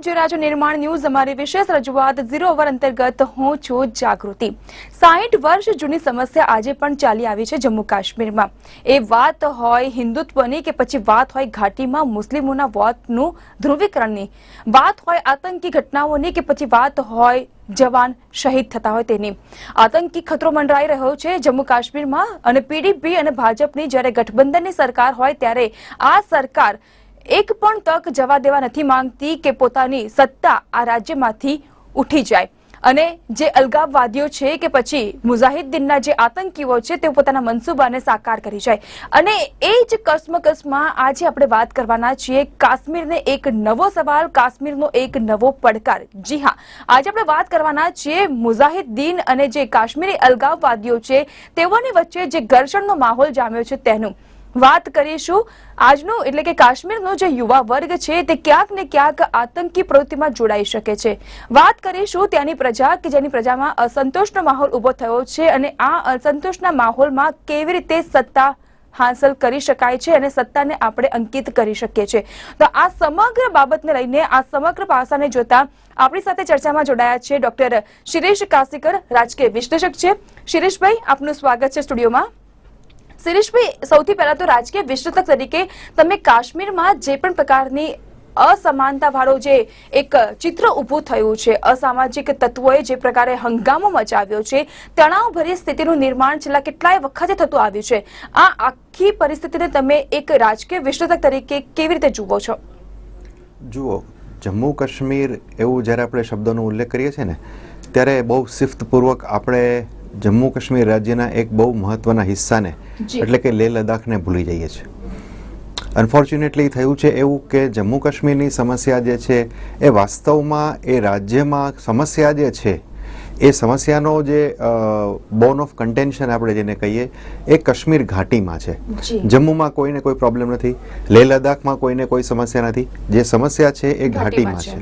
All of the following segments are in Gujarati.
આપ જોઈ રહ્યા છો નિર્માણ ન્યૂઝ, અમારી વિશેષ રજૂઆત ઝીરો અવર અંતર્ગત. હું છું જાગૃતિ. સાહીઠ વર્ષ જૂની સમસ્યા આજે પણ ચાલી આવી છે જમ્મુ કાશ્મીરમાં. એ વાત હોય હિન્દુત્વની કે પછી વાત હોય ઘાટીમાં મુસ્લિમોના વોટનું ધ્રુવીકરણની. વાત હોય આતંકી ઘટનાઓની કે પછી વાત હોય જવાન શહીદ થતા હોય તેની. આતંકી ખતરો મંડરાઈ રહ્યો છે જમ્મુ કાશ્મીરમાં અને પીડીપી અને ભાજપની જ્યારે ગઠબંધનની સરકાર હોય ત્યારે આ સરકાર એક પણ તક જવા દેવા નથી માંગતી કે પોતાની સત્તા આ રાજ્યમાંથી ઉઠી જાય. અને જે અલગાવવાદીઓ છે કે પછી મુજાહિદ્દીનના જે આતંકીઓ છે તે પોતાના મનસૂબાને સાકાર કરી જાય. અને એ જ કસમકસમાં આજે આપણે વાત કરવાના છીએ કાશ્મીરને એક નવો સવાલ, કાશ્મીરનો એક નવો પડકાર. જી હા, આજે આપણે વાત કરવાના છીએ મુજાહિદ્દીન અને જે કાશ્મીરી અલગાવવાદીઓ છે, તેઓની વચ્ચે જે ઘર્ષણનો માહોલ જામ્યો છે તેનું. વાત કરીશું આજનું, એટલે કે કાશ્મીરનો જે યુવા વર્ગ છે, તે ક્યાંક ને ક્યાંક આતંકી પ્રવૃત્તિમાં જોડાઈ શકે છે. વાત કરીશું ત્યાંની પ્રજા, કે જેની પ્રજામાં અસંતોષનો માહોલ ઊભો થયો છે અને આ અસંતોષના માહોલમાં કેવી રીતે સત્તા હાંસલ કરી શકાય છે અને સત્તાને આપણે અંકિત કરી શકીએ છીએ. તો આ સમગ્ર બાબતને લઈને, આ સમગ્ર પાસાને જોતા આપણી સાથે ચર્ચામાં જોડાયા છે ડોક્ટર શિરેષ કાસીકર રાજકીય વિશ્લેષક છે. શિરીષભાઈ આપનું સ્વાગત છે સ્ટુડિયોમાં. શિરીષભાઈ સૌથી પહેલા તો રાજકીય વિશ્લેષક તરીકે તમે કાશ્મીરમાં જે પણ પ્રકારની અસમાનતા વાળો જે એક ચિત્ર ઊભું થયું છે, અસામાજિક તત્વોએ જે પ્રકારે હંગામો મચાવ્યો છે, તણાવભરી સ્થિતિનું નિર્માણ છેલ્લા કેટલાય વખતે થતું આવ્યું છે. આ આખી પરિસ્થિતિને તમે એક રાજકીય વિશ્લેષક તરીકે કેવી રીતે જુઓ છો? જુઓ, જમ્મુ કાશ્મીર એવું જ્યારે આપણે શબ્દોનો ઉલ્લેખ કરીએ છીએ ને, ત્યારે બહુ શિફ્તપૂર્વક આપણે જમ્મુ કાશ્મીર રાજ્યના એક બહુ મહત્વના હિસ્સાને એટલે કે લેહ લદ્દાખને ભૂલી જઈએ છીએ. અનફોર્ચ્યુનેટલી થયું છે એવું કે જમ્મુ કાશ્મીરની સમસ્યા જે છે એ વાસ્તવમાં એ રાજ્યમાં સમસ્યા જે છે એ સમસ્યાનો જે બોન ઓફ કન્ટેન્શન આપણે જેને કહીએ એ કાશ્મીર ઘાટીમાં છે. જમ્મુમાં કોઈને કોઈ પ્રોબ્લેમ નથી લેહ લદ્દાખમાં કોઈને કોઈ સમસ્યા નથી. જે સમસ્યા છે એ ઘાટીમાં છે.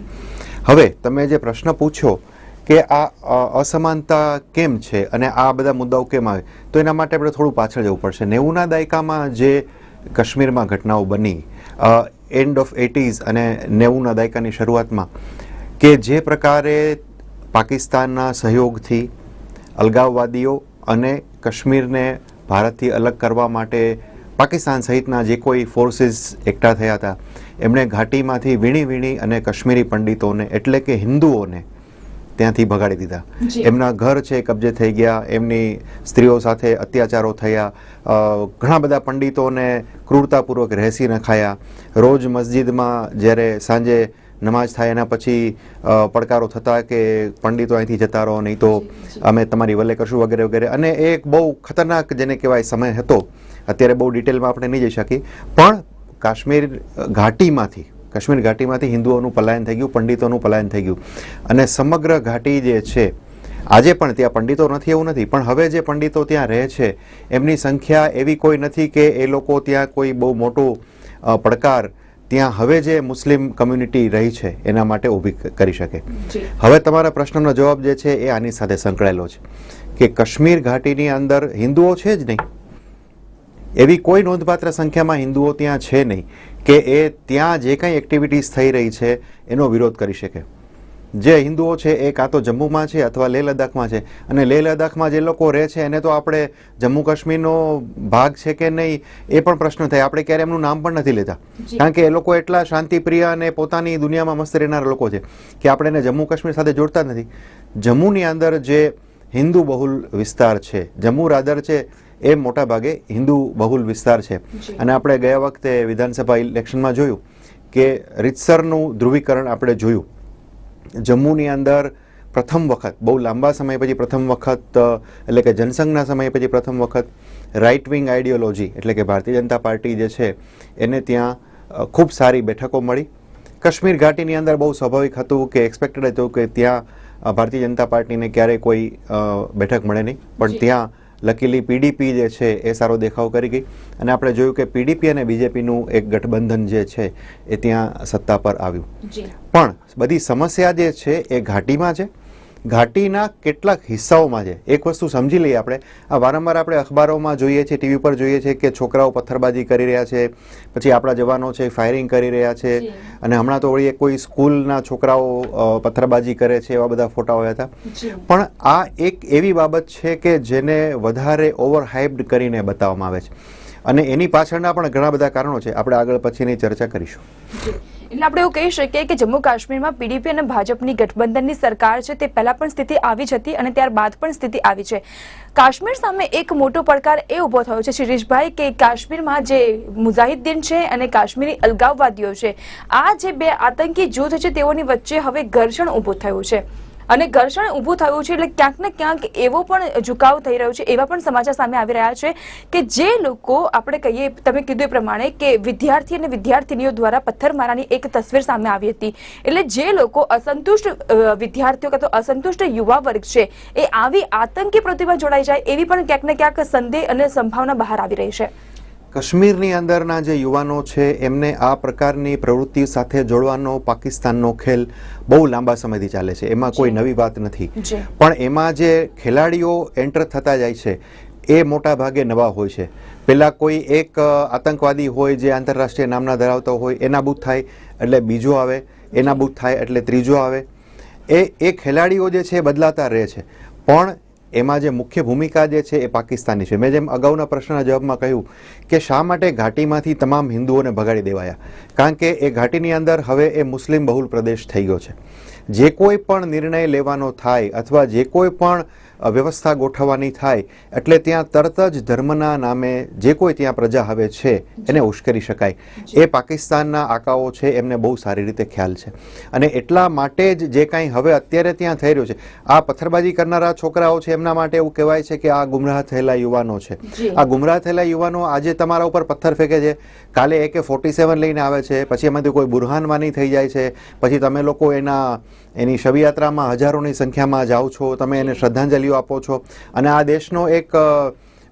હવે તમે જે પ્રશ્ન પૂછ્યો કે આ અસમાનતા કેમ છે અને આ બધા મુદ્દાઓ કેમ આવે? તો એના માટે આપણે થોડું પાછળ જવું પડશે. નેવુંના દાયકામાં જે કાશ્મીરમાં ઘટનાઓ બની એન્ડ ઓફ એટીઝ અને નેવુંના દાયકાની શરૂઆતમાં, કે જે પ્રકારે પાકિસ્તાનના સહયોગથી અલગાવવાદીઓ અને કાશ્મીરને ભારતથી અલગ કરવા માટે પાકિસ્તાન સહિતના જે કોઈ ફોર્સીસ એકઠા થયા હતા, એમણે ઘાટીમાંથી વીણી વીણી અને કાશ્મીરી પંડિતોને એટલે કે હિન્દુઓને ત્યાંથી ભગાડી દીધા. એમના ઘર છે કબજે થઈ ગયા. એમની સ્ત્રીઓ સાથે અત્યાચારો થયા. ઘણા બધા પંડિતોને ક્રૂરતાપૂર્વક રહેસી નખાયા રોજ મસ્જિદમાં જ્યારે સાંજે નમાઝ થાય એના પછી પડકારો થતા કે પંડિતો અહીંથી જતા રહો નહીં તો અમે તમારી વલે કરશું વગેરે વગેરે. અને એ એક બહુ ખતરનાક જેને કહેવાય સમય હતો. અત્યારે બહુ ડિટેલમાં આપણે નહીં જઈ શકીએ. પણ કાશ્મીર ઘાટીમાંથી કાશ્મીર ઘાટીમાંથી હિન્દુઓનું પલાયન થઈ ગયું પંડિતોનું પલાયન થઈ ગયું. અને સમગ્ર ઘાટી જે છે આજે પણ ત્યાં પંડિતો નથી એવું નથી. પણ હવે જે પંડિતો ત્યાં રહે છે એમની સંખ્યા એવી કોઈ નથી કે એ લોકો ત્યાં કોઈ બહુ મોટો પડકાર ત્યાં હવે જે મુસ્લિમ કમ્યુનિટી રહી છે એના માટે ઊભી કરી શકે. હવે તમારા પ્રશ્નનો જવાબ જે છે એ આની સાથે સંકળાયેલો છે કે કાશ્મીર ઘાટીની અંદર હિન્દુઓ છે જ નહીં? એવી કોઈ નોંધપાત્ર સંખ્યામાં હિન્દુઓ ત્યાં છે નહીં કે એ ત્યાં જે કંઈ એક્ટિવિટીઝ થઈ રહી છે એનો વિરોધ કરી શકે. જે હિન્દુઓ છે એ કાં તો જમ્મુમાં છે અથવા લેહ લદ્દાખમાં છે. અને લેહ લદ્દાખમાં જે લોકો રહે છે એને તો આપણે જમ્મુ કાશ્મીરનો ભાગ છે કે નહીં એ પણ પ્રશ્ન થાય. આપણે ક્યારે એમનું નામ પણ નથી લેતા. કારણ કે એ લોકો એટલા શાંતિપ્રિય અને પોતાની દુનિયામાં મસ્ત રહેનારા લોકો છે કે આપણે એને જમ્મુ કાશ્મીર સાથે જોડતા નથી. જમ્મુની અંદર જે હિન્દુ બહુલ વિસ્તાર છે જમ્મુ રાદર છે એ મોટા ભાગે હિન્દુ બહુલ વિસ્તાર છે. અને આપણે ગયા વખતે વિધાનસભા ઇલેક્શનમાં જોયું કે રીતસરનું ધ્રુવીકરણ આપણે જોયું. જમ્મુની અંદર પ્રથમ વખત બહુ લાંબા સમય પછી પ્રથમ વખત એટલે કે જનસંઘના સમય પછી પ્રથમ વખત રાઇટ વિંગ આઈડિયોલોજી એટલે કે ભારતીય જનતા પાર્ટી જે છે એને ત્યાં ખૂબ સારી બેઠકો મળી. કાશ્મીર ઘાટીની અંદર બહુ સ્વાભાવિક હતું કે એક્સપેક્ટેડ હતું કે ત્યાં ભારતીય જનતા પાર્ટીને ક્યારેય કોઈ બેઠક મળે નહીં. પણ ત્યાં લકીલી પીડીપી જે છે એ સારો દેખાવ કરી ગઈ. અને આપણે જોયું કે પીડીપી અને બીજેપીનું એક ગઠબંધન જે છે એ ત્યાં સત્તા પર આવ્યું. પણ બધી સમસ્યા જે છે એ ઘાટીમાં છે. ઘાટીના કેટલાક હિસ્સાઓમાં છે. એક વસ્તુ સમજી લઈએ આપણે. આ વારંવાર આપણે અખબારોમાં જોઈએ છીએ ટીવી પર જોઈએ છીએ કે છોકરાઓ પથ્થરબાજી કરી રહ્યા છે પછી આપણા જવાનો છે ફાયરિંગ કરી રહ્યા છે અને હમણાં તો વળી કોઈ સ્કૂલના છોકરાઓ પથ્થરબાજી કરે છે એવા બધા ફોટા આવ્યા હતા. પણ આ એક એવી બાબત છે કે જેને વધારે ઓવર હાઇપ્ડ કરીને બતાવવામાં આવે છે. અને એની પાછળના પણ ઘણા બધા કારણો છે. આપણે આગળ પછીની ચર્ચા કરીશું. એટલે આપણે એવું કહી શકીએ કે જમ્મુ કાશ્મીરમાં પીડીપી અને ભાજપની ગઠબંધનની સરકાર છે તે પહેલા પણ સ્થિતિ આવી જ હતી અને ત્યારબાદ પણ સ્થિતિ આવી છે. કાશ્મીર સામે એક મોટો પડકાર એ ઊભો થયો છે શિરીષભાઈ, કે કાશ્મીરમાં જે મુજાહિદ્દીન છે અને કાશ્મીરી અલગાવવાદીઓ છે, આ જે બે આતંકી જૂથ છે તેઓની વચ્ચે હવે ઘર્ષણ ઊભું થયું છે. અને ઘર્ષણ ઊભું થયું છે એટલે ક્યાંક ને ક્યાંક એવો પણ ઝુકાવ થઈ રહ્યો છે, એવા પણ સમાચાર સામે આવી રહ્યા છે કે જે લોકો આપણે કહીએ, તમે કીધું એ પ્રમાણે કે વિદ્યાર્થી અને વિદ્યાર્થીનીઓ દ્વારા પથ્થરમારાની એક તસવીર સામે આવી હતી. એટલે જે લોકો અસંતુષ્ટ વિદ્યાર્થીઓ કાં તો અસંતુષ્ટ યુવા વર્ગ છે, એ આવી આતંકી પ્રતિભા જોડાઈ જાય એવી પણ ક્યાંક ને ક્યાંક સંદેહ અને સંભાવના બહાર આવી રહી છે. કાશ્મીરની અંદરના જે યુવાનો છે એમને આ પ્રકારની પ્રવૃત્તિ સાથે જોડવાનો પાકિસ્તાનનો ખેલ બહુ લાંબા સમયથી ચાલે છે. એમાં કોઈ નવી વાત નથી. પણ એમાં જે ખેલાડીઓ એન્ટર થતા જાય છે એ મોટા ભાગે નવા હોય છે. પહેલાં કોઈ એક આતંકવાદી હોય જે આંતરરાષ્ટ્રીય નામના ધરાવતો હોય એ નાબૂદ થાય એટલે બીજો આવે. એ નાબૂદ થાય એટલે ત્રીજો આવે. એ એ ખેલાડીઓ જે છે એ બદલાતા રહે છે. પણ એમાં જે મુખ્ય ભૂમિકા જે છે એ પાકિસ્તાની છે. મેં જેમ અગાઉના પ્રશ્નના જવાબમાં કહ્યું કે શા માટે ઘાટીમાંથી તમામ હિન્દુઓને ભગાડી દેવાયા? કારણ કે એ ઘાટીની અંદર હવે એ મુસ્લિમ બહુલ પ્રદેશ થઈ ગયો છે. જે કોઈ પણ નિર્ણય લેવાનો થાય અથવા જે કોઈ પણ વ્યવસ્થા ગોઠવવાની થાય એટલે ત્યાં તરત જ ધર્મના નામે જે કોઈ ત્યાં પ્રજા હવે છે એને ઉશ્કેરી શકાય. એ પાકિસ્તાનના આકાઓ છે એમને બહુ સારી રીતે ખ્યાલ છે. અને એટલા માટે જ જે કાંઈ હવે અત્યારે ત્યાં થઈ રહ્યું છે આ પથ્થરબાજી કરનારા છોકરાઓ છે એમના માટે એવું કહેવાય છે કે આ ગુમરાહ થયેલા યુવાનો છે. આ ગુમરાહ થયેલા યુવાનો આજે તમારા ઉપર પથ્થર ફેંકે છે. કાલે એકે ફોર્ટી સેવન લઈને આવે છે પછી એમાંથી કોઈ બુરહાનવાની થઈ જાય છે પછી તમે લોકો એના એની શબયાત્રામાં હજારોની સંખ્યામાં જાઓ છો તમે એને શ્રદ્ધાંજલિઓ આપો છો. અને આ દેશનો એક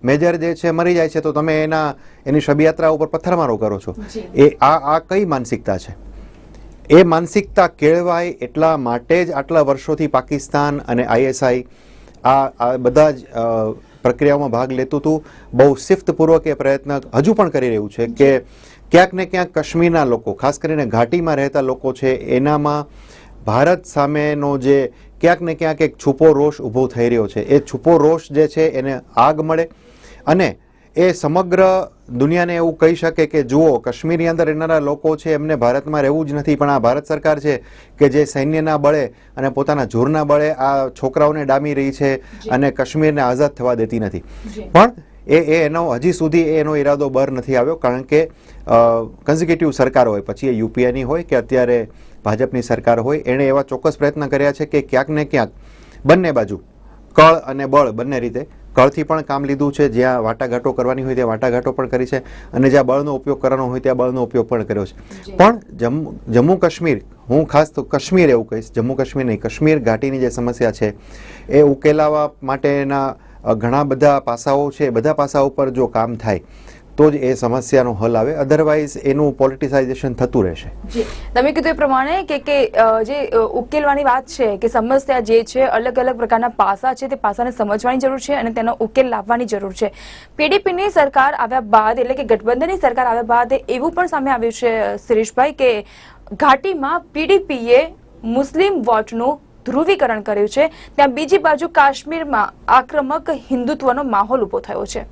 મેજર જે છે મરી જાય છે તો તમે એના એની શબયાત્રા ઉપર પથ્થરમારો કરો છો. એ આ આ કઈ માનસિકતા છે? એ માનસિકતા કેળવાય એટલા માટે જ આટલા વર્ષોથી પાકિસ્તાન અને આઈએસઆઈ આ આ બધા જ પ્રક્રિયાઓમાં ભાગ લેતું હતું બહુ શિફ્તપૂર્વક એ પ્રયત્ન હજુ પણ કરી રહ્યું છે કે ક્યાંક ને ક્યાંક કાશ્મીરના લોકો ખાસ કરીને ઘાટીમાં રહેતા લોકો છે એનામાં ભારત સામેનો જે ક્યાંક ને ક્યાંક એક છુપો રોષ ઊભો થઈ રહ્યો છે. એ છુપો રોષ જે છે એને આગ મળે અને એ સમગ્ર દુનિયાને એવું કહી શકે કે જુઓ કાશ્મીરની અંદર રહેનારા લોકો છે એમને ભારતમાં રહેવું જ નથી પણ આ ભારત સરકાર છે કે જે સૈન્યના બળે અને પોતાના જોરના બળે આ છોકરાઓને ડામી રહી છે અને કાશ્મીરને આઝાદ થવા દેતી નથી. પણ એ એ એનો હજી સુધી એનો ઈરાદો બર નથી આવ્યો કારણ કે કન્ઝિક્યુટિવ સરકાર હોય પછી એ યુપીએની હોય કે અત્યારે ભાજપની સરકાર હોય એણે એવા ચોક્કસ પ્રયત્ન કર્યા છે કે ક્યાંક ને ક્યાંક બંને બાજુ કળ અને બળ બંને રીતે કળથી પણ કામ લીધું છે. જ્યાં વાટાઘાટો કરવાની હોય ત્યાં વાટાઘાટો પણ કરી છે અને જ્યાં બળનો ઉપયોગ કરવાનો હોય ત્યાં બળનો ઉપયોગ પણ કર્યો છે. પણ જમ્મુ જમ્મુ કાશ્મીર હું ખાસ તો કાશ્મીર એવું કહીશ જમ્મુ કાશ્મીર નહીં કાશ્મીર ઘાટીની જે સમસ્યા છે એ ઉકેલાવા માટેના ઘણા બધા પાસાઓ છે. બધા પાસાઓ પર જો કામ થાય તો જ એ સમસ્યાનો હલ આવે. અધરવાઇઝ એનું પોલિટિસાઇઝેશન થતું રહેશે. તમે કીધું એ પ્રમાણે કે કે જે ઉકેલવાની વાત છે કે સમસ્યા જે છે, અલગ અલગ પ્રકારના પાસા છે, તે પાસાને સમજવાની જરૂર છે અને તેનો ઉકેલ લાવવાની જરૂર છે. પીડીપીની સરકાર આવ્યા બાદ, એટલે કે ગઠબંધનની સરકાર આવ્યા બાદ એવું પણ સામે આવ્યું છે, શિરીષભાઈ, કે ઘાટીમાં પીડીપીએ મુસ્લિમ વોટનું ધ્રુવીકરણ કર્યું છે. ત્યાં બીજી બાજુ કાશ્મીરમાં આક્રમક હિન્દુત્વનો માહોલ ઊભો થયો છે.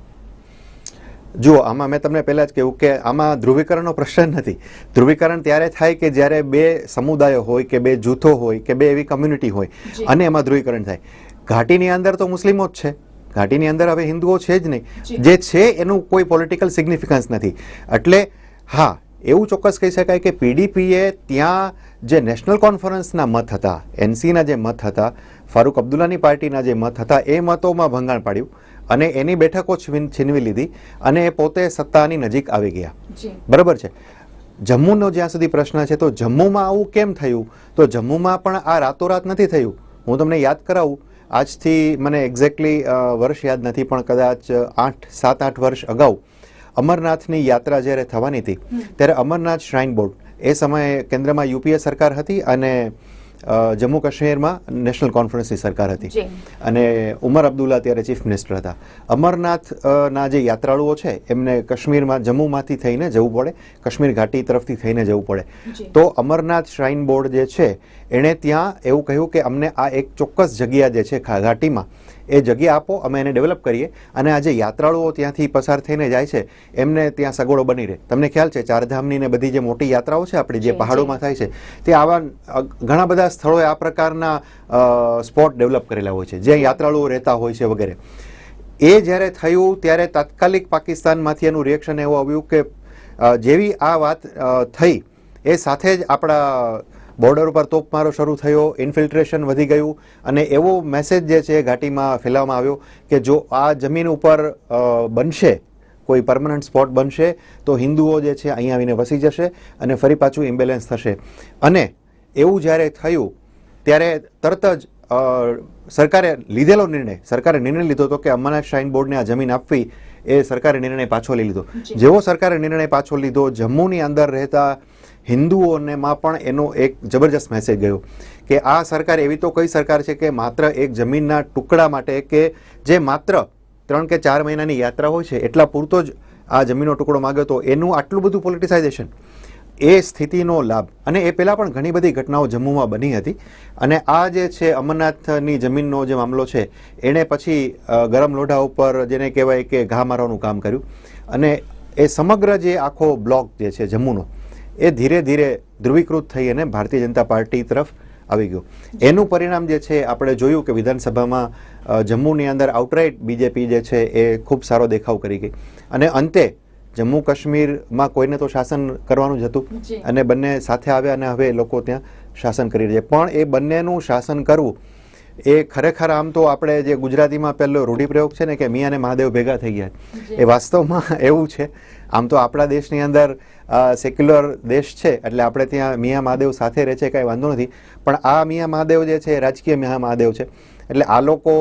જુઓ આમાં મેં તમને પહેલાં જ કહ્યું કે આમાં ધ્રુવીકરણનો પ્રશ્ન નથી. ધ્રુવીકરણ ત્યારે થાય કે જ્યારે બે સમુદાયો હોય કે બે જૂથો હોય કે બે એવી કમ્યુનિટી હોય અને એમાં ધ્રુવીકરણ થાય. ઘાટીની અંદર તો મુસ્લિમો જ છે. ઘાટીની અંદર હવે હિન્દુઓ છે જ નહીં. જે. છે એનું કોઈ પોલિટિકલ સિગ્નિફિકન્સ નથી. એટલે હા એવું ચોક્કસ કહી શકાય કે પીડીપીએ ત્યાં જે નેશનલ કોન્ફરન્સના મત હતા એનસીના જે મત હતા ફારૂક અબ્દુલ્લાની પાર્ટીના જે મત હતા એ મતોમાં ભંગાણ પાડ્યું. અને એની બેઠકો છીન- છીનવી લીધી અને પોતે સત્તાની નજીક આવી ગયા. બરાબર છે? જમ્મુનો જ્યાં સુધી પ્રશ્ન છે તો જમ્મુમાં આવું કેમ થયું? તો જમ્મુમાં પણ આ રાતોરાત નથી થયું. હું તમને યાદ કરાવું આજથી મને એક્ઝેક્ટલી વર્ષ યાદ નથી પણ કદાચ આઠ સાત આઠ વર્ષ અગાઉ અમરનાથની યાત્રા જ્યારે થવાની હતી ત્યારે અમરનાથ શ્રાઇન બોર્ડ એ સમયે કેન્દ્રમાં યુપીએ સરકાર હતી અને જમ્મુ કાશ્મીરમાં નેશનલ કોન્ફરન્સની સરકાર હતી. અને ઉમર અબ્દુલ્લા ત્યારે ચીફ મિનિસ્ટર હતા. અમરનાથના જે યાત્રાળુઓ છે એમને કાશ્મીરમાં જમ્મુમાંથી થઈને જવું પડે કાશ્મીર ઘાટી તરફથી થઈને જવું પડે. તો અમરનાથ શ્રાઇન બોર્ડ જે છે એણે ત્યાં એવું કહ્યું કે અમને આ એક ચોક્કસ જગ્યા જે છે ઘાટીમાં એ જગ્યા આપો અમે એને ડેવલપ કરીએ. અને આ જે યાત્રાળુઓ ત્યાંથી પસાર થઈને જાય છે એમને ત્યાં સગવડો બની રહે. તમને ખ્યાલ છે ચારધામની ને બધી જે મોટી યાત્રાઓ છે આપણી જે પહાડોમાં થાય છે તે આવા ઘણા બધા સ્થળોએ આ પ્રકારના સ્પોટ ડેવલપ કરેલા હોય છે જ્યાં યાત્રાળુઓ રહેતા હોય છે વગેરે. એ જ્યારે થયું ત્યારે તાત્કાલિક પાકિસ્તાનમાંથી એનું રિએક્શન એવું આવ્યું કે જેવી આ વાત થઈ એ સાથે જ આપણા બોર્ડર ઉપર તોપમારો શરૂ થયો ઇન્ફિલ્ટ્રેશન વધી ગયું અને એવો મેસેજ જે છે એ ઘાટીમાં ફેલાવવામાં આવ્યો કે જો આ જમીન ઉપર બનશે કોઈ પરમનન્ટ સ્પોટ બનશે તો હિન્દુઓ જે છે અહીંયા આવીને વસી જશે અને ફરી પાછું ઇમ્બેલેન્સ થશે. અને એવું જ્યારે થયું ત્યારે તરત જ સરકારે લીધેલો નિર્ણય સરકારે નિર્ણય લીધો હતો કે અમરનાથ શ્રાઇન બોર્ડને આ જમીન આપવી એ સરકારે નિર્ણય પાછો લઈ લીધો. જેવો સરકારે નિર્ણય પાછો લીધો જમ્મુની અંદર રહેતા હિન્દુઓનેમાં પણ એનો એક જબરજસ્ત મેસેજ ગયો કે આ સરકાર એવી તો કઈ સરકાર છે કે માત્ર એક જમીનના ટુકડા માટે કે જે માત્ર ત્રણ કે ચાર મહિનાની યાત્રા હોય છે, એટલા પૂરતો જ આ જમીનનો ટુકડો માગ્યો હતો. એનું આટલું બધું પોલિટિસાઇઝેશન એ સ્થિતિનો લાભ. અને એ પહેલાં પણ ઘણી બધી ઘટનાઓ જમ્મુમાં બની હતી. અને આ જે છે અમરનાથની જમીનનો જે મામલો છે, એણે પછી ગરમ લોઢા ઉપર જેને કહેવાય કે ઘા મારવાનું કામ કર્યું. અને એ સમગ્ર જે આખો બ્લોક જે છે જમ્મુનો એ ધીરે ધીરે ધ્રુવીકૃત થઈ અને ભારતીય જનતા પાર્ટી તરફ આવી ગયો. એનું પરિણામ જે છે આપણે જોયું કે વિધાનસભામાં જમ્મુની અંદર આઉટરાઇટ બીજેપી જે છે એ ખૂબ સારો દેખાવ કરી ગઈ. અને અંતે જમ્મુ કાશ્મીરમાં કોઈને તો શાસન કરવાનું જ હતું અને બંને સાથે આવ્યા અને હવે લોકો ત્યાં શાસન કરી રહ્યા છે. પણ એ બંનેનું શાસન કરવું એ ખરેખર આમ તો આપણે જે ગુજરાતીમાં પહેલો રૂઢિપ્રયોગ છે ને કે મિયા અને મહાદેવ ભેગા થઈ ગયા. એ વાસ્તવમાં એવું છે. આમ તો આપણા દેશની અંદર સેક્યુલર દેશ છે એટલે આપણે ત્યાં મિયા મહાદેવ સાથે રહે છે કાંઈ વાંધો નથી. પણ આ મિયા મહાદેવ જે છે એ રાજકીય મિયા મહાદેવ છે. એટલે આ લોકો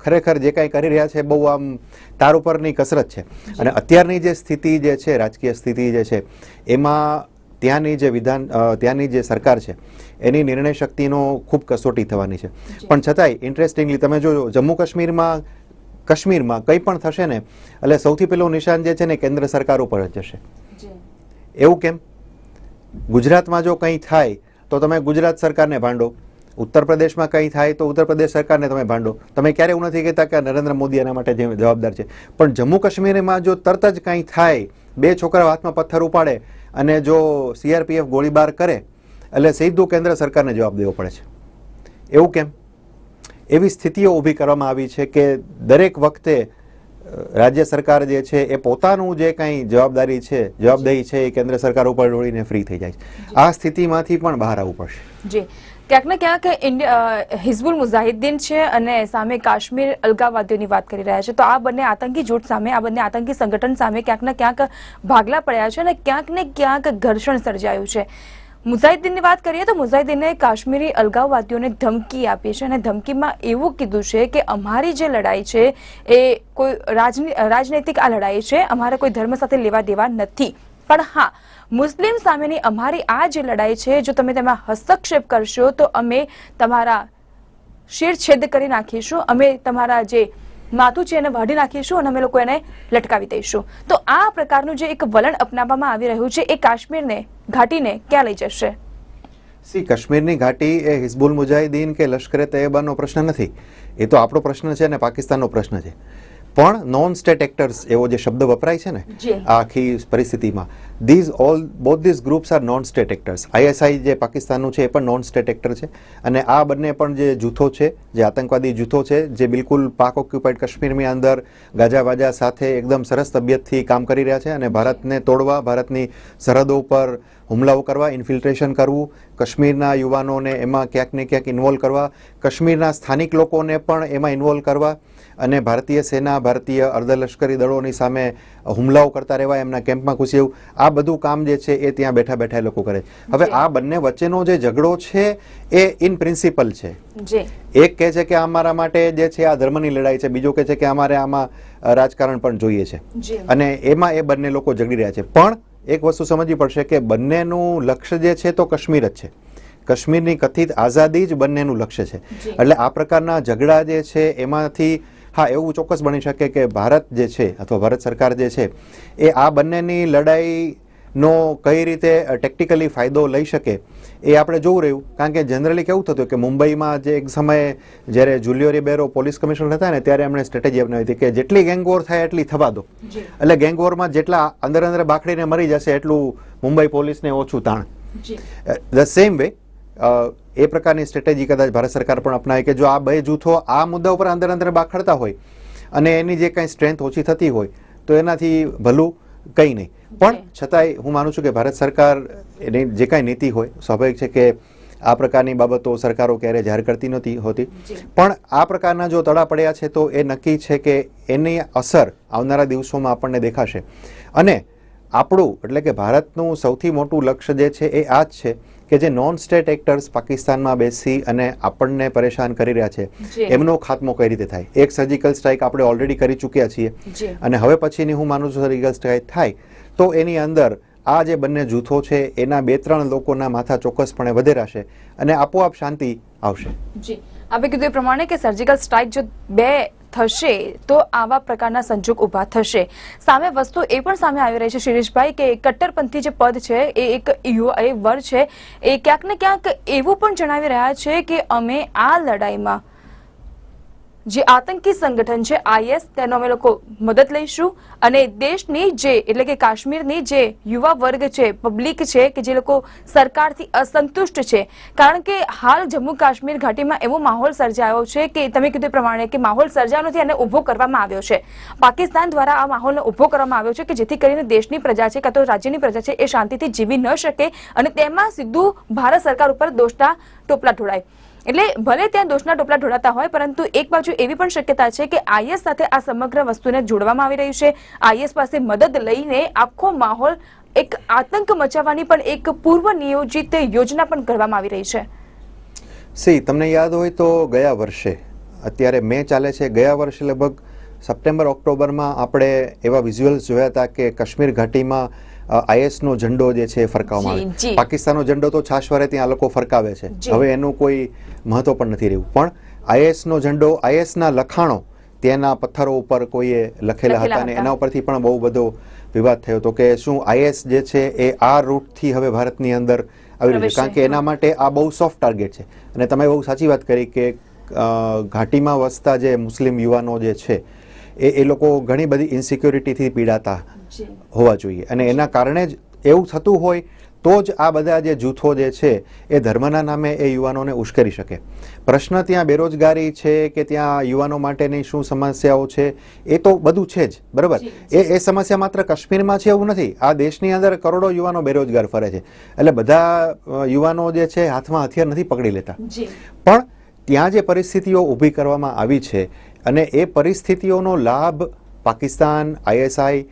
ખરેખર જે કાંઈ કરી રહ્યા છે બહુ આમ તાર ઉપરની કસરત છે. અને અત્યારની જે સ્થિતિ જે છે રાજકીય સ્થિતિ જે છે એમાં ત્યાંની જે વિધાન ત્યાંની જે સરકાર છે એની નિર્ણય શક્તિનો ખૂબ કસોટી થવાની છે. પણ છતાંય ઇન્ટરેસ્ટિંગલી તમે જોજો જમ્મુ કાશ્મીરમાં કાશ્મીરમાં કંઈ પણ થશે ને એટલે સૌથી પહેલું નિશાન જે છે ને કેન્દ્ર સરકાર ઉપર જ જશે. એવું કેમ? ગુજરાતમાં જો કંઈ થાય તો તમે ગુજરાત સરકારને ભાંડો. ઉત્તર પ્રદેશમાં કંઈ થાય તો ઉત્તર પ્રદેશ સરકારને તમે ભાંડો. તમે ક્યારે એવું નથી કહેતા કે નરેન્દ્ર મોદી એના માટે જે- જવાબદાર છે. પણ જમ્મુ કાશ્મીરમાં જો તરત જ કંઈ થાય બે છોકરા હાથમાં પથ્થર ઉપાડે અને જો સીઆરપીએફ ગોળીબાર કરે એટલે સીધું કેન્દ્ર સરકારને જવાબ દેવો પડે છે. એવું કેમ? એવી સ્થિતિઓ ઊભી કરવામાં આવી છે કે દરેક વખતે રાજ્ય સરકાર જે છે એ પોતાનું જે કંઈ જવાબદારી છે જવાબદારી છે એ કેન્દ્ર સરકાર ઉપર ઢોળીને ફ્રી થઈ જાય છે. આ સ્થિતિમાંથી પણ બહાર આવવું પડશે. જી. ક્યાંક ને ક્યાંક હિઝબુલ મુઝાહિદ્દીન છે અને સામે કાશ્મીર અલગાવવાદીઓની વાત કરી રહ્યા છે. તો આ બંને આતંકી જૂથ સામે, આ બંને આતંકી સંગઠન સામે ક્યાંક ને ક્યાંક ભાગલા પડ્યા છે અને ક્યાંક ને ક્યાંક ઘર્ષણ સર્જાયું છે. મુઝાહિદ્દીનની વાત કરીએ તો મુઝાહિદ્દીને કાશ્મીરી અલગાવવાદીઓને ધમકી આપી છે અને ધમકીમાં એવું કીધું છે કે અમારી જે લડાઈ છે એ કોઈ રાજની, રાજનૈતિક આ લડાઈ છે, અમારે કોઈ ધર્મ સાથે લેવા દેવા નથી. પણ હા, મુસ્લિમ સામેની અમારી આ જે લડાઈ છે, જો તમે તેમાં હસ્તક્ષેપ કરશો, તો અમે તમારા શિરછેદ કરી નાખીશું, અમે તમારા જે માથું છે એને વાઢી નાખીશું અને અમે લોકો એને લટકાવી દઈશું. તો આ પ્રકારનું જે એક વલણ અપનાવવામાં આવી રહ્યું છે, એ કાશ્મીરને ઘાટીને ક્યાં લઈ જશે? સી, કાશ્મીરની ઘાટી એ હિઝબુલ મુજાહિદીન કે લશ્કરે તૈયબાનો પ્રશ્ન નથી. એ તો આપણો પ્રશ્ન છે અને પાકિસ્તાનનો પ્રશ્ન છે. પણ નોન સ્ટેટ એક્ટર્સ એવો જે શબ્દ વપરાય છે ને આખી પરિસ્થિતિમાં. These all both these groups are non state actors ISI જે પાકિસ્તાનનું છે એ પણ નોન સ્ટેટ એક્ટર છે. અને આ બંને પણ જે જૂથો છે જે આતંકવાદી જૂથો છે જે બિલકુલ પાક ઓક્યુપાઈડ કાશ્મીરની અંદર ગાજાવાજા સાથે એકદમ સરસ તબિયતથી કામ કરી રહ્યા છે અને ભારતને તોડવા ભારતની સરહદો ઉપર હુમલાઓ કરવા ઇન્ફિલ્ટ્રેશન કરવું કાશ્મીરના યુવાનોને એમાં ક્યાંક ને ક્યાંક ઇન્વોલ્વ કરવા કાશ્મીરના સ્થાનિક લોકોને પણ એમાં ઇન્વોલ્વ કરવા અને ભારતીય સેના ભારતીય અર્ધલશ્કરી દળોની સામે હુમલાઓ કરતા રહેવા એમના કેમ્પમાં ઘૂસી જવું આ બધું કામ જે છે એ ત્યાં બેઠા બેઠા એ લોકો કરે. હવે આ બંને વચ્ચેનો જે ઝઘડો છે એ ઇન પ્રિન્સિપલ છે. એક કહે છે કે અમારા માટે જે છે આ ધર્મની લડાઈ છે બીજો કહે છે કે અમારે આમાં રાજકારણ પણ જોઈએ છે. અને એમાં એ બંને લોકો ઝઘડી રહ્યા છે. પણ એક વસ્તુ સમજવી પડશે કે બંનેનું લક્ષ્ય જે છે તો કાશ્મીર જ છે. કાશ્મીરની કથિત આઝાદી જ બંનેનું લક્ષ્ય છે. એટલે આ પ્રકારના ઝઘડા જે છે એમાંથી હા એવું ચોક્કસ બની શકે કે ભારત જે છે અથવા ભારત સરકાર જે છે એ આ બંનેની લડાઈનો કઈ રીતે ટેક્ટિકલી ફાયદો લઈ શકે એ આપણે જોવું રહ્યું. કારણ કે જનરલી કેવું થતું કે મુંબઈમાં જે એક સમયે જ્યારે જુલિયો રિબેરો પોલીસ કમિશનર હતા ને ત્યારે એમણે સ્ટ્રેટેજી અપનાવી હતી કે જેટલી ગેંગવોર થાય એટલી થવા દો. એટલે ગેંગવોરમાં જેટલા અંદર અંદર બાકડીને મરી જશે એટલું મુંબઈ પોલીસને ઓછું તાણ. ધ સેમ વે એ પ્રકારની સ્ટ્રેટેજી કદાચ ભારત સરકાર પણ અપનાવે કે જો આ બે જૂથો આ મુદ્દા ઉપર અંદર અંદર બાખડતા હોય અને એની જે કાંઈ સ્ટ્રેન્થ ઓછી થતી હોય તો એનાથી ભલું કંઈ નહીં. પણ છતાંય હું માનું છું કે ભારત સરકાર એની જે કાંઈ નીતિ હોય સ્વાભાવિક છે કે આ પ્રકારની બાબતો સરકારો ક્યારેય જાહેર કરતી નથી હોતી. પણ આ પ્રકારના જો તળા પડ્યા છે તો એ નક્કી છે કે એની અસર આવનારા દિવસોમાં આપણને દેખાશે. અને આપણું એટલે કે ભારતનું સૌથી મોટું લક્ષ્ય જે છે એ આ જ છે કે જે નોન સ્ટેટ એક્ટર્સ પાકિસ્તાનમાં બેસી અને આપણને પરેશાન કરી રહ્યા છે એમનો ખાત્મો કઈ રીતે થાય? એક સર્જિકલ સ્ટ્રાઇક આપણે ઓલરેડી કરી ચૂક્યા છીએ. અને હવે પછીની હું માનું છું સર્જિકલ સ્ટ્રાઇક થાય તો એની અંદર આ જે બંને જૂથો છે એના બે ત્રણ લોકોના માથા ચોક્કસપણે વધેરાશે અને આપોઆપ શાંતિ આવશે. જી. આપે કીધું એ પ્રમાણે કે સર્જિકલ સ્ટ્રાઇક જો બે થશે, તો આવા પ્રકારના સંજોગ ઊભા થશે. સામે વસ્તુ એ પણ સામે આવી રહી છે શિરીષભાઈ, કે કટ્ટરપંથી જે પદ છે, એ એક યુવા એ વર છે. એ ક્યાંક ને ક્યાંક એવું પણ જણાવી રહ્યા છે કે અમે આ લડાઈમાં જે આતંકી સંગઠન છે આઈએસ તેનો અમે લોકો મદદ લઈશું. અને દેશની જે, એટલે કે કાશ્મીરની જે યુવા વર્ગ છે, પબ્લિક છે, કે જે લોકો સરકારથી અસંતુષ્ટ છે. કારણ કે હાલ જમ્મુ કાશ્મીર ઘાટીમાં એવો માહોલ સર્જાયો છે કે તમે કીધું પ્રમાણે કે માહોલ સર્જાયો નથી અને ઊભો કરવામાં આવ્યો છે. પાકિસ્તાન દ્વારા આ માહોલને ઊભો કરવામાં આવ્યો છે કે જેથી કરીને દેશની પ્રજા છે કાં તો રાજ્યની પ્રજા છે એ શાંતિથી જીવી ન શકે અને તેમાં સીધું ભારત સરકાર ઉપર દોષના ટોપલા ઢોળાય. એટલે ભલે ત્યાં દોષના ટોપલા ઢોળાતા હોય, પરંતુ એક બાજુ એવી પણ શક્યતા છે કે આઈએસ સાથે આ સમગ્ર વસ્તુને જોડવામાં આવી રહ્યું છે. આઈએસ પાસે મદદ લઈને આખો માહોલ એક આતંક મચાવવાની પણ એક પૂર્વ નિયોજિત યોજના પણ કરવામાં આવી રહી છે. સી, તમને યાદ હોય તો ગયા વર્ષે, અત્યારે મે ચાલે છે, ગયા વર્ષે લગભગ સપ્ટેમ્બર, ઓક્ટોબરમાં આપણે એવા વિઝ્યુઅલ્સ જોયા હતા કે કાશ્મીર ઘાટીમાં આઈએસનો ઝંડો જે છે ફરકાવવામાં આવે. પાકિસ્તાનનો ઝંડો તો છાશવારે ત્યાં લોકો ફરકાવે છે. હવે એનું કોઈ મહત્વ પણ નથી રહ્યું. પણ આઈએસનો ઝંડો આઈએસના લખાણો તેના પથ્થરો ઉપર કોઈએ લખેલા લખેલા હતા અને એના ઉપરથી પણ બહુ બધો વિવાદ થયો હતો કે શું આઈએસ જે છે એ આ રૂટથી હવે ભારતની અંદર આવી રહ્યું છે? કારણ કે એના માટે આ બહુ સોફ્ટ ટાર્ગેટ છે. અને તમે બહુ સાચી વાત કરી કે ઘાટીમાં વસતા જે મુસ્લિમ યુવાનો જે છે એ એ લોકો ઘણી બધી ઇન્સિક્યોરિટીથી પીડાતા હોવા જોઈએ. અને એના કારણે જ એવું થતું હોય તો જ આ બધા જે જૂથો જે છે એ ધર્મના નામે એ યુવાનોને ઉશ્કેરી શકે. પ્રશ્ન ત્યાં બેરોજગારી છે કે ત્યાં યુવાનો માટેની શું સમસ્યાઓ છે એ તો બધું છે જ બરાબર? એ એ સમસ્યા માત્ર કાશ્મીરમાં છે એવું નથી. આ દેશની અંદર કરોડો યુવાનો બેરોજગાર ફરે છે. એટલે બધા યુવાનો જે છે હાથમાં હથિયાર નથી પકડી લેતા. પણ ત્યાં જે પરિસ્થિતિઓ ઊભી કરવામાં આવી છે અને એ પરિસ્થિતિઓનો લાભ પાકિસ્તાન આઈએસઆઈ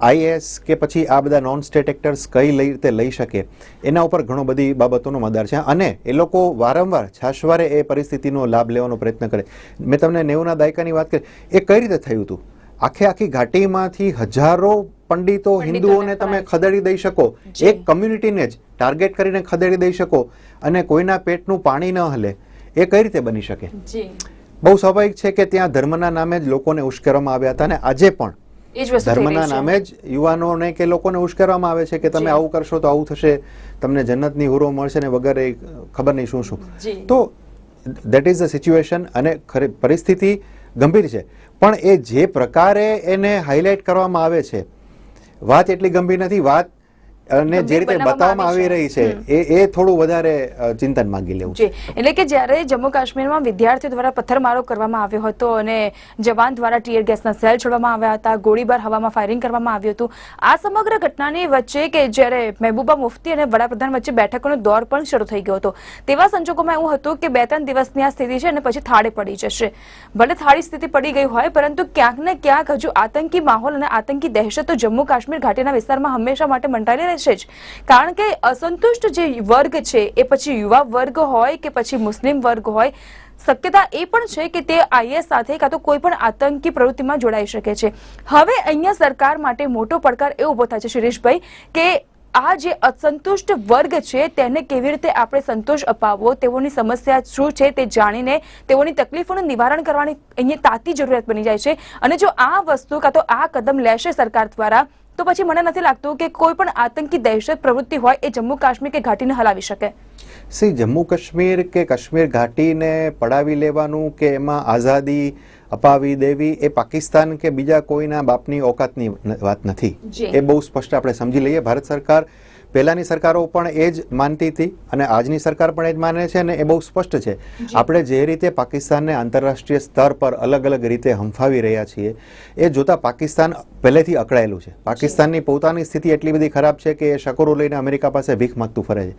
આઈએસ કે પછી આ બધા નોન સ્ટેટ એક્ટર્સ કઈ લઈ રીતે લઈ શકે એના ઉપર ઘણો બધી બાબતોનો મદાર છે. અને એ લોકો વારંવાર છાશવારે એ પરિસ્થિતિનો લાભ લેવાનો પ્રયત્ન કરે. મેં તમને નેવુંના દાયકાની વાત કરી. એ કઈ રીતે થયું હતું આખે આખી ઘાટીમાંથી હજારો પંડિતો હિન્દુઓને તમે ખદેડી દઈ શકો. એક કમ્યુનિટીને જ ટાર્ગેટ કરીને ખદેડી દઈ શકો. અને કોઈના પેટનું પાણી ન હલે. એ કઈ રીતે બની શકે? જી. બહુ સ્વાભાવિક છે કે ત્યાં ધર્મના નામે જ લોકોને ઉશ્કેરવામાં આવ્યા હતા અને આજે પણ ધર્મના નામે જ યુવાનોને કે લોકોને ઉશ્કેરવામાં આવે છે કે તમે આવું કરશો તો આવું થશે તમને જન્નતની હુરો મળશે ને વગેરે ખબર નહીં શું શું. તો દેટ ઇઝ ધ સિચ્યુએશન અને ખરી પરિસ્થિતિ ગંભીર છે. પણ એ જે પ્રકારે એને હાઇલાઇટ કરવામાં આવે છે વાત એટલી ગંભીર નથી વાત અને જે રીતે બતાવવામાં આવી રહી છે એ એ થોડું વધારે ચિંતન માંગી લેવું છે. એટલે કે જ્યારે જમ્મુ કાશ્મીરમાં વિદ્યાર્થીઓ દ્વારા પથ્થરમારો કરવામાં આવ્યો હતો અને જવાન દ્વારા ટીયર ગેસના સેલ છોડવામાં આવ્યા હતા ગોળીબાર હવામાં ફાયરિંગ કરવામાં આવ્યું હતું આ સમગ્ર ઘટનાની વચ્ચે કે જ્યારે મહેબૂબા મુફ્તી અને વડાપ્રધાન વચ્ચે બેઠકોનો દોર પણ શરૂ થઈ ગયો હતો. તેવા સંજોગોમાં એવું હતું કે બે ત્રણ દિવસની આ સ્થિતિ છે અને પછી થાળે પડી જશે. ભલે થાળી સ્થિતિ પડી ગઈ હોય પરંતુ ક્યાંક ને ક્યાંક હજુ આતંકી માહોલ અને આતંકી દહેશત તો જમ્મુ કાશ્મીર ઘાટીના વિસ્તારમાં હંમેશા માટે મંટાયેલી રહેશે જ. કારણ કે અસંતુષ્ટ જે વર્ગ છે, એ પછી યુવા વર્ગ હોય કે પછી મુસ્લિમ વર્ગ હોય, શક્યતા એ પણ છે કે તે આઈએસ સાથે કાં તો કોઈ પણ આતંકી પ્રવૃત્તિમાં જોડાઈ શકે છે. હવે અહીંયા સરકાર માટે મોટો પડકાર એ ઊભો થાય છે, શિરીષભાઈ, કે આ જે અસંતુષ્ટ વર્ગ છે, તેને કેવી રીતે આપણે સંતોષ અપાવવો, તેઓની સમસ્યા શું છે તે જાણીને તેઓની તકલીફોનું નિવારણ કરવાની અહીંયા તાતી જરૂરિયાત બની જાય છે. અને જો આ વસ્તુ કાં તો આ કદમ લેશે સરકાર દ્વારા તો પછી મને નથી લાગતું કે કોઈ પણ આતંકી દહેશત પ્રવૃત્તિ હોય એ જમ્મુ કાશ્મીર કે ઘાટીને હલાવી શકે. સી જમ્મુ કાશ્મીર કે કાશ્મીર ઘાટીને પડાવી લેવાનું કે એમાં આઝાદી અપાવી દેવી એ પાકિસ્તાન કે બીજા કોઈના બાપની ઓકાતની ન- વાત નથી? એ બહુ સ્પષ્ટ આપણે સમજી લઈએ. ભારત સરકાર પહેલાની સરકારો પણ એ જ માનતી હતી અને આજની સરકાર પણ એ જ માને છે અને એ બહુ સ્પષ્ટ છે. આપણે જે રીતે પાકિસ્તાનને આંતરરાષ્ટ્રીય સ્તર પર અલગ અલગ રીતે હંફાવી રહ્યા છીએ એ જોતા પાકિસ્તાન પહેલેથી અકળાયેલું છે. પાકિસ્તાનની પોતાની સ્થિતિ એટલી બધી ખરાબ છે કે એ શકરો લઈને અમેરિકા પાસે ભીખ માગતું ફરે છે.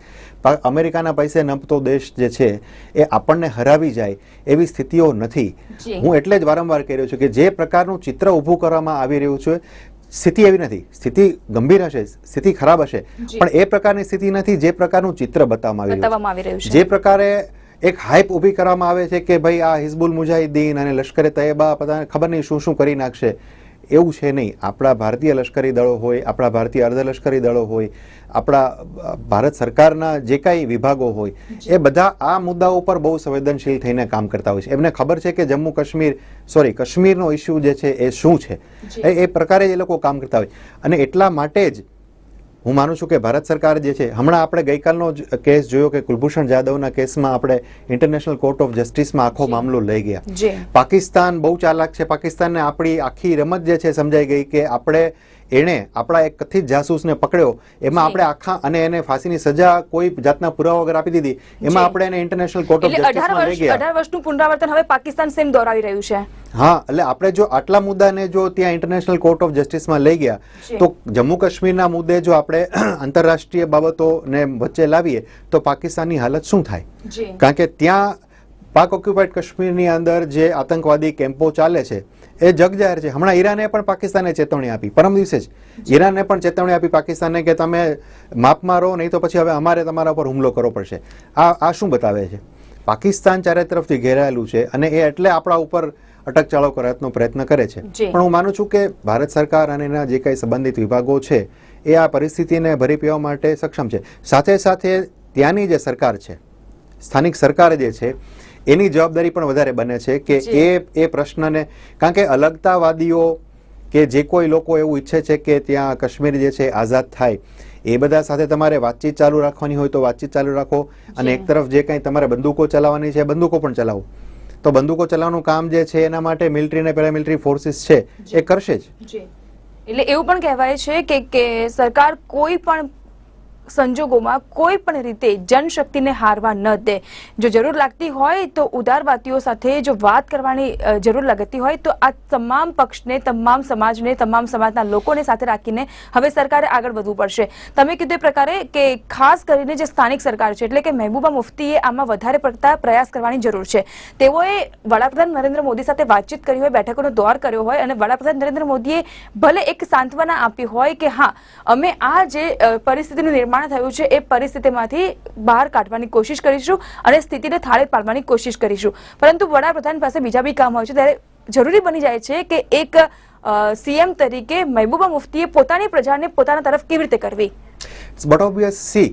અમેરિકાના પૈસે નપતો દેશ જે છે એ આપણને હરાવી જાય એવી સ્થિતિઓ નથી. હું એટલે જ વારંવાર કહી રહ્યો છું કે જે પ્રકારનું ચિત્ર ઊભું કરવામાં આવી રહ્યું છે સ્થિતિ એવી નથી. સ્થિતિ ગંભીર હશે સ્થિતિ ખરાબ હશે. પણ એ પ્રકારની સ્થિતિ નથી જે પ્રકારનું ચિત્ર બતાવવામાં આવી રહ્યું છે. જે પ્રકારે એક હાઇપ ઊભી કરવામાં આવે છે કે ભાઈ આ હિઝબુલ મુજાહિદ્દીન અને લશ્કરે તૈયબા પતા ખબર નહીં શું શું કરી નાખશે. એવું છે નહીં. આપણા ભારતીય લશ્કરી દળો હોય આપણા ભારતીય અર્ધલશ્કરી દળો હોય આપણા ભારત સરકારના જે કાંઈ વિભાગો હોય એ બધા આ મુદ્દાઓ ઉપર બહુ સંવેદનશીલ થઈને કામ કરતા હોય છે. એમને ખબર છે કે જમ્મુ કાશ્મીર સોરી કાશ્મીરનો ઇસ્યુ જે છે એ શું છે? એ એ પ્રકારે જ એ લોકો કામ કરતા હોય. અને એટલા માટે જ હું માનું છું કે ભારત સરકાર જે છે હમણાં આપણે ગઈકાલનો કેસ જોયો કે કુલભૂષણ જાદવના કેસમાં આપણે ઇન્ટરનેશનલ કોર્ટ ઓફ જસ્ટિસમાં આખો મામલો લઈ ગયા. પાકિસ્તાન બહુ ચાલાક છે. પાકિસ્તાનને આપણી આખી રમત જે છે સમજાઈ ગઈ કે આપણે એણે આપણા એક કથિત જાસૂસને પકડ્યો. એમાં આપણે આખા અને એને ફાંસીની સજા કોઈ જાતના પુરાવા વગર આપી દીધી. એમાં આપણે એને ઇન્ટરનેશનલ કોર્ટ ઓફ જસ્ટિસમાં લઈ ગયા. અઢાર વર્ષનું પુનરાવર્તન હવે પાકિસ્તાન સેમ દોરાવી રહ્યું છે. હા એટલે આપણે જો આટલા મુદ્દાને જો ત્યાં ઇન્ટરનેશનલ કોર્ટ ઓફ જસ્ટિસમાં લઈ ગયા તો જમ્મુ કાશ્મીરના મુદ્દે જો આપણે આંતરરાષ્ટ્રીય બાબતોને વચ્ચે લાવીએ તો પાકિસ્તાનની હાલત શું થાય? કારણ કે ત્યાં પાક ઓક્યુપાઈડ કાશ્મીરની અંદર જે આતંકવાદી કેમ્પો ચાલે છે એ જગજાહેર છે. હમણાં ઈરાને પણ પાકિસ્તાને ચેતવણી આપી. પરમ દિવસે જ. ઈરાને પણ ચેતવણી આપી પાકિસ્તાનને કે તમે માપમાં રહો નહીં તો પછી હવે અમારે તમારા ઉપર હુમલો કરવો પડશે. આ આ શું બતાવે છે? પાકિસ્તાન ચારે તરફથી ઘેરાયેલું છે અને એ એટલે આપણા ઉપર અટકચાળો કરવાનો પ્રયત્ન કરે છે. પણ હું માનું છું કે ભારત સરકાર અને એના જે કંઈ સંબંધિત વિભાગો છે એ આ પરિસ્થિતિને ભરી પીવા માટે સક્ષમ છે. સાથે સાથે ત્યાંની જે સરકાર છે સ્થાનિક સરકાર જે છે એની જવાબદારી પણ વધારે બને છે કે એ એ પ્રશ્નને કારણ કે અલગતાવાદીઓ કે જે કોઈ લોકો એવું ઈચ્છે છે કે ત્યાં કાશ્મીર જે છે આઝાદ થાય એ બધા સાથે તમારે વાતચીત ચાલુ રાખવાની હોય તો વાતચીત ચાલુ રાખો. અને એક તરફ જે કંઈ તમારે બંદૂકો ચલાવવાની છે બંદૂકો પણ ચલાવો. તો બંદૂકો ચલાવવાનું કામ જે છે એના માટે મિલિટરી અને પેરામિલિટરી ફોર્સિસ છે એ કરશે જ. એટલે એવું પણ કહેવાય છે કે કે સરકાર કોઈ પણ સંજોગોમાં કોઈ પણ રીતે જનશક્તિને હારવા ન દે. જો જરૂર લાગતી હોય તો ઉદારવાદીઓ સાથે જો વાત કરવાની જરૂર લાગતી હોય તો આ તમામ પક્ષને, તમામ સમાજને, તમામ સમાજના લોકોને સાથે રાખીને હવે સરકારે આગળ વધવું પડશે. તમે કીધું એ પ્રકારે કે ખાસ કરીને જે સ્થાનિક સરકાર છે, એટલે કે મહેબૂબા મુફ્તીએ આમાં વધારે પડતા પ્રયાસ કરવાની જરૂર છે. તેઓએ વડાપ્રધાન નરેન્દ્ર મોદી સાથે વાતચીત કરી હોય, બેઠકોનો દોર કર્યો હોય અને વડાપ્રધાન નરેન્દ્ર મોદીએ ભલે એક સાંત્વના આપી હોય કે હા, અમે આ જે પરિસ્થિતિનું નિર્માણ થયું છે એ પરિસ્થિતિમાંથી બહાર કાઢવાની કોશિશ કરીશું અને સ્થિતિને થાળે પાડવાની કોશિશ કરીશું. પરંતુ વડાપ્રધાન પાસે બીજા બી કામ હોય છે, ત્યારે જરૂરી બની જાય છે કે એક સીએમ તરીકે મહેબૂબા મુફ્તીએ પોતાની પ્રજાને પોતાના તરફ કેવી રીતે કરવી? But obvious see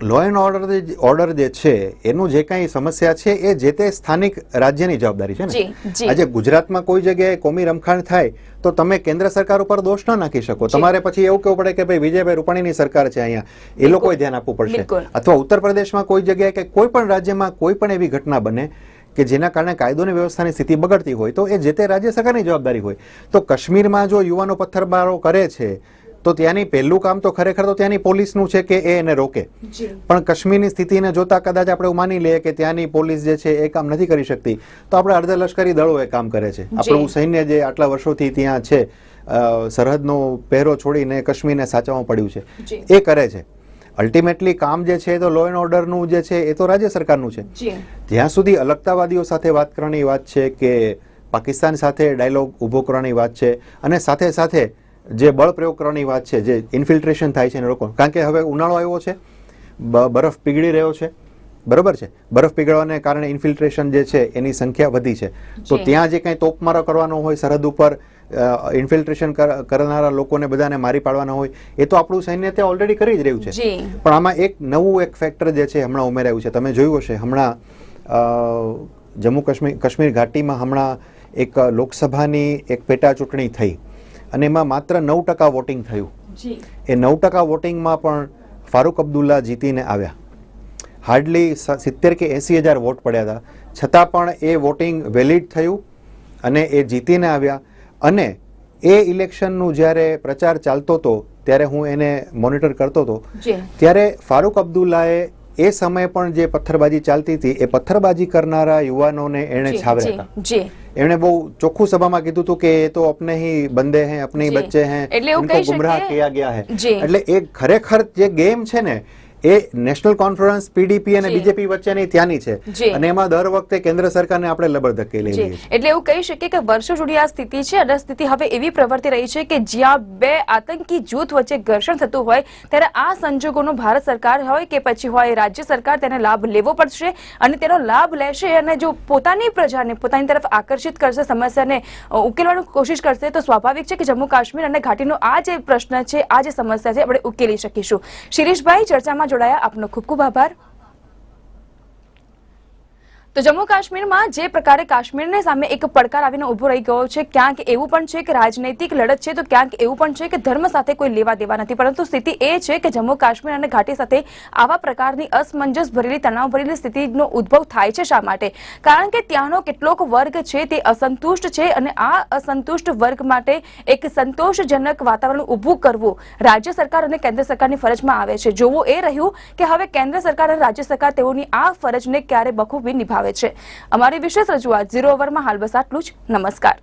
law and order order જે છે એનું જે કાંઈ સમસ્યા છે એ જે તે સ્થાનિક રાજ્યની જવાબદારી છે ને? આજે ગુજરાતમાં કોઈ જગ્યાએ કોમી રમખાણ થાય તો તમે કેન્દ્ર સરકાર ઉપર દોષ ન નાખી શકો. તમારે પછી એવું કહેવું પડે કે ભાઈ વિજયભાઈ રૂપાણીની સરકાર છે અહીંયા. એ લોકોએ ધ્યાન આપવું પડશે. અથવા ઉત્તર પ્રદેશમાં કોઈ જગ્યાએ કે કોઈ પણ રાજ્યમાં કોઈ પણ એવી ઘટના બને કે જેના કારણે કાયદોની વ્યવસ્થાની સ્થિતિ બગડતી હોય તો એ જે તે રાજ્ય સરકારની જવાબદારી હોય. તો કાશ્મીરમાં જો યુવાનો પથ્થરબારો કરે છે તો ત્યાંની પહેલું કામ તો ખરેખર તો ત્યાંની પોલીસનું છે કે એ એને રોકે. પણ કાશ્મીરની સ્થિતિને જોતા કદાચ આપણે એવું માની લઈએ કે ત્યાંની પોલીસ જે છે એ કામ નથી કરી શકતી. તો આપણે અર્ધલશ્કરી દળો એ કામ કરે છે. આપણું સૈન્ય જે આટલા વર્ષોથી ત્યાં છે સરહદનો પહેરો છોડીને કાશ્મીરને સાચવવા પડ્યું છે. એ કરે છે. અલ્ટિમેટલી કામ જે છે તો લો એન્ડ ઓર્ડરનું જે છે એ તો રાજ્ય સરકારનું છે. જ્યાં સુધી અલગતાવાદીઓ સાથે વાત કરવાની વાત છે કે પાકિસ્તાન સાથે ડાયલોગ ઊભો કરવાની વાત છે અને સાથે સાથે જે બળ પ્રયોગ કરવાની વાત છે જે ઇન્ફિલ્ટ્રેશન થાય છે એને રોકવાનું કારણ કે હવે ઉનાળો આવ્યો છે બરફ પીગળી રહ્યો છે. બરોબર છે? બરફ પીગળવાને કારણે ઇન્ફિલ્ટ્રેશન જે છે એની સંખ્યા વધી છે. તો ત્યાં જે કંઈ તોપમારો કરવાનો હોય સરહદ ઉપર ઇન્ફિલ્ટ્રેશન કરનારા લોકોને બધાને મારી પાડવાના હોય એ તો આપણું સૈન્ય ત્યાં ઓલરેડી કરી જ રહ્યું છે. પણ આમાં એક નવું એક ફેક્ટર જે છે હમણાં ઉમેરાયું છે. તમે જોયું હશે હમણાં જમ્મુ કાશ્મીર કાશ્મીર ઘાટીમાં હમણાં એક લોકસભાની એક પેટા ચૂંટણી થઈ. અને એમાં માત્ર નવ ટકા વોટિંગ થયું. એ નવ ટકા વોટિંગમાં પણ ફારૂક અબ્દુલ્લા જીતીને આવ્યા. હાર્ડલી સિત્તેર કે એંસી હજાર વોટ પડ્યા હતા. છતાં પણ એ વોટિંગ વેલિડ થયું અને એ જીતીને આવ્યા. અને એ ઇલેક્શનનું જ્યારે પ્રચાર ચાલતો હતો ત્યારે હું એને મોનિટર કરતો હતો. ત્યારે ફારૂક અબ્દુલ્લાએ એ સમયે પણ જે પથ્થરબાજી ચાલતી હતી એ પથ્થરબાજી કરનારા યુવાનોને એણે છાવ્યા હતા. એમણે બહુ ચોખ્ખું સભામાં કીધું હતું કે એ તો અપને હિ બંદે હે અપને બચ્ચે હે એટલે ગુમરાહ કિયા ગયા હે. એટલે એ ખરેખર જે ગેમ છે ને એ નેશનલ કોન્ફરન્સ પીડીપી અને બીજેપી વચ્ચેની ત્યાંની છે. અને એમાં દર વખતે કેન્દ્ર સરકારને આપણે લબડધક્કે લઈ લઈએ એટલે એવું કહી શકીએ કે વર્ષો સુધી આ સ્થિતિ છે અને સ્થિતિ હવે એવી પ્રવર્તી રહી છે કે જ્યાં બે આતંકી જૂથ વચ્ચે ઘર્ષણ થતું હોય ત્યારે આ સંજોગોનો ભારત સરકાર હોય કે પછી હોય રાજ્ય સરકાર તેને લાભ લેવો પડશે અને તેનો લાભ લેશે અને જો પોતાની પ્રજાને પોતાની તરફ આકર્ષિત કરશે સમસ્યાને ઉકેલવાની કોશિશ કરશે તો સ્વાભાવિક છે કે જમ્મુ કાશ્મીર અને ઘાટીનો આ જે પ્રશ્ન છે આ જે સમસ્યા છે આપણે ઉકેલી શકીશું. શિરીષભાઈ ચર્ચામાં જોડાયા આપનો ખૂબ ખૂબ આભાર. તો જમ્મુ કાશ્મીરમાં જે પ્રકારે કાશ્મીરને સામે એક પડકાર આવીને ઊભો રહી ગયો છે, ક્યાંક એવું પણ છે કે રાજનૈતિક લડત છે, તો ક્યાંક એવું પણ છે કે ધર્મ સાથે કોઈ લેવા દેવા નથી. પરંતુ સ્થિતિ એ છે કે જમ્મુ કાશ્મીર અને ઘાટી સાથે આવા પ્રકારની અસમંજસ ભરેલી તણાવ ભરેલી સ્થિતિનો ઉદ્ભવ થાય છે શા માટે? કારણ કે ત્યાંનો કેટલોક વર્ગ છે તે અસંતુષ્ટ છે અને આ અસંતુષ્ટ વર્ગ માટે એક સંતોષજનક વાતાવરણ ઊભું કરવું રાજ્ય સરકાર અને કેન્દ્ર સરકારની ફરજમાં આવે છે. જોવું એ રહ્યું કે હવે કેન્દ્ર સરકાર અને રાજ્ય સરકાર તેઓની આ ફરજને ક્યારે બખૂબી નિભાવે છે. અમારી વિશેષ રજૂઆત ઝીરો ઓવરમાં હાલ બસ આટલું જ. નમસ્કાર.